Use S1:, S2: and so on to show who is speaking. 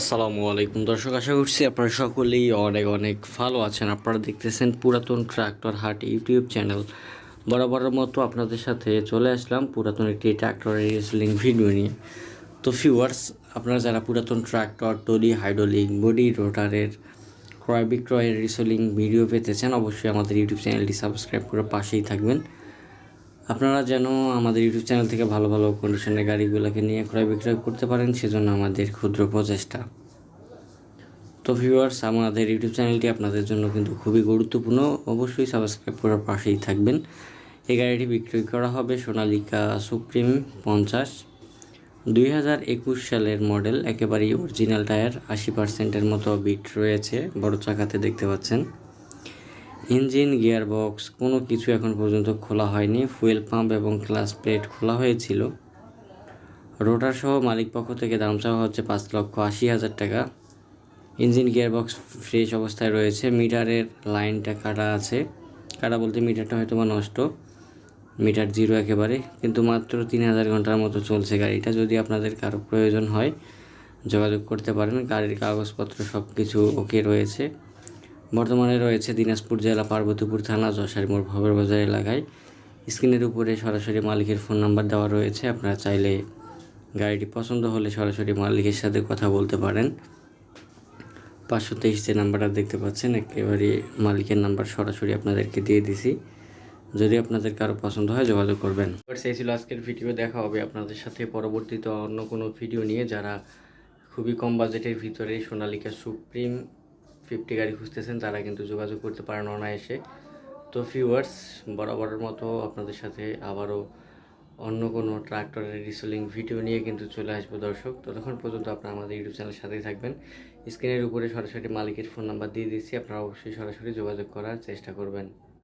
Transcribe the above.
S1: আসসালামু আলাইকুম। দর্শক, আশা করছি আপনারা সকলেই অনেক অনেক ভালো আছেন। আপনারা দেখতেছেন পুরাতন ট্রাক্টর হাট ইউটিউব চ্যানেল। বরাবরের মতো আপনাদের সাথে চলে আসলাম পুরাতন একটি ট্রাক্টরের রেসলিং ভিডিও নিয়ে। তো ফিওয়ার্স আপনারা যারা পুরাতন ট্রাক্টর টলি হাইড্রোলিক বডি রোটারের ক্রয় বিক্রয়ের রিসেলিং ভিডিও পেতে চান, অবশ্যই আমাদের ইউটিউব চ্যানেলটি সাবস্ক্রাইব করে পাশেই থাকবেন। আপনারা যেন আমাদের ইউটিউব চ্যানেল থেকে ভালো ভালো কন্ডিশনের গাড়িগুলোকে নিয়ে ক্রয় বিক্রয় করতে পারেন, সেজন্য আমাদের ক্ষুদ্র প্রচেষ্টা। তো ভিউয়ার্স আমাদের ইউটিউব চ্যানেলটি আপনাদের জন্য কিন্তু খুবই গুরুত্বপূর্ণ। অবশ্যই সাবস্ক্রাইব করার পাশেই থাকবেন। এই গাড়িটি বিক্রয় করা হবে সোনালিকা সুপ্রিম পঞ্চাশ। দুই হাজার একুশ সালের মডেল, একেবারেই অরিজিনাল টায়ার আশি পার্সেন্টের মতো বিট রয়েছে, বড় চাকাতে দেখতে পাচ্ছেন। ইঞ্জিন গিয়ার বক্স কোনো কিছু এখন পর্যন্ত খোলা হয়নি। ফুয়েল পাম্প এবং ক্লাস প্লেট খোলা হয়েছিল। রোটার সহ মালিক পক্ষ থেকে দাম চাওয়া হচ্ছে পাঁচ লক্ষ আশি হাজার টাকা। ইঞ্জিন গিয়ার বক্স ফ্রেশ অবস্থায় রয়েছে। মিটারের লাইনটা কাটা আছে। কাটা বলতে মিটারটা হয়তো বা নষ্ট। মিটার জিরো একেবারে, কিন্তু মাত্র তিন হাজার ঘণ্টার মতো চলছে গাড়িটা। যদি আপনাদের কারও প্রয়োজন হয়, যোগাযোগ করতে পারেন। গাড়ির কাগজপত্র সব কিছু ওকে রয়েছে। বর্তমানে রয়েছে দিনাজপুর জেলা, পার্বতীপুর থানা যশারী মোড় ভবের বাজার এলাকায়। স্ক্রিনের উপরে সরাসরি মালিকের ফোন নাম্বার দেওয়া রয়েছে। আপনারা চাইলে গাড়িটি পছন্দ হলে সরাসরি মালিকের সাথে কথা বলতে পারেন। পাঁচশো তেইশ যে নাম্বারটা দেখতে পাচ্ছেন, একেবারে মালিকের নাম্বার সরাসরি আপনাদেরকে দিয়ে দিছি। যদি আপনাদের কারও পছন্দ হয়, যোগাযোগ করবেন। সেই ছিল আজকের ভিডিও, দেখা হবে আপনাদের সাথে পরবর্তীতে অন্য কোনো ভিডিও নিয়ে। যারা খুবই কম বাজেটের ভিতরে সোনালিকা সুপ্রিম ফিফটি গাড়ি খুঁজতেছেন, তারা কিন্তু যোগাযোগ করতে পারেন অনায়াসে। তো ফিউয়ার্স বরাবরের মতো আপনাদের সাথে আবারও অন্য কোনো ট্রাক্টরের রিসেলিং ভিডিও নিয়ে কিন্তু চলে আসব দর্শক। ততক্ষণ পর্যন্ত আপনারা আমাদের ইউটিউব চ্যানেলের সাথেই থাকবেন। স্ক্রিনের উপরে সরাসরি মালিকের ফোন নাম্বার দিয়ে দিচ্ছি আপনারা অবশ্যই সরাসরি যোগাযোগ করার চেষ্টা করবেন।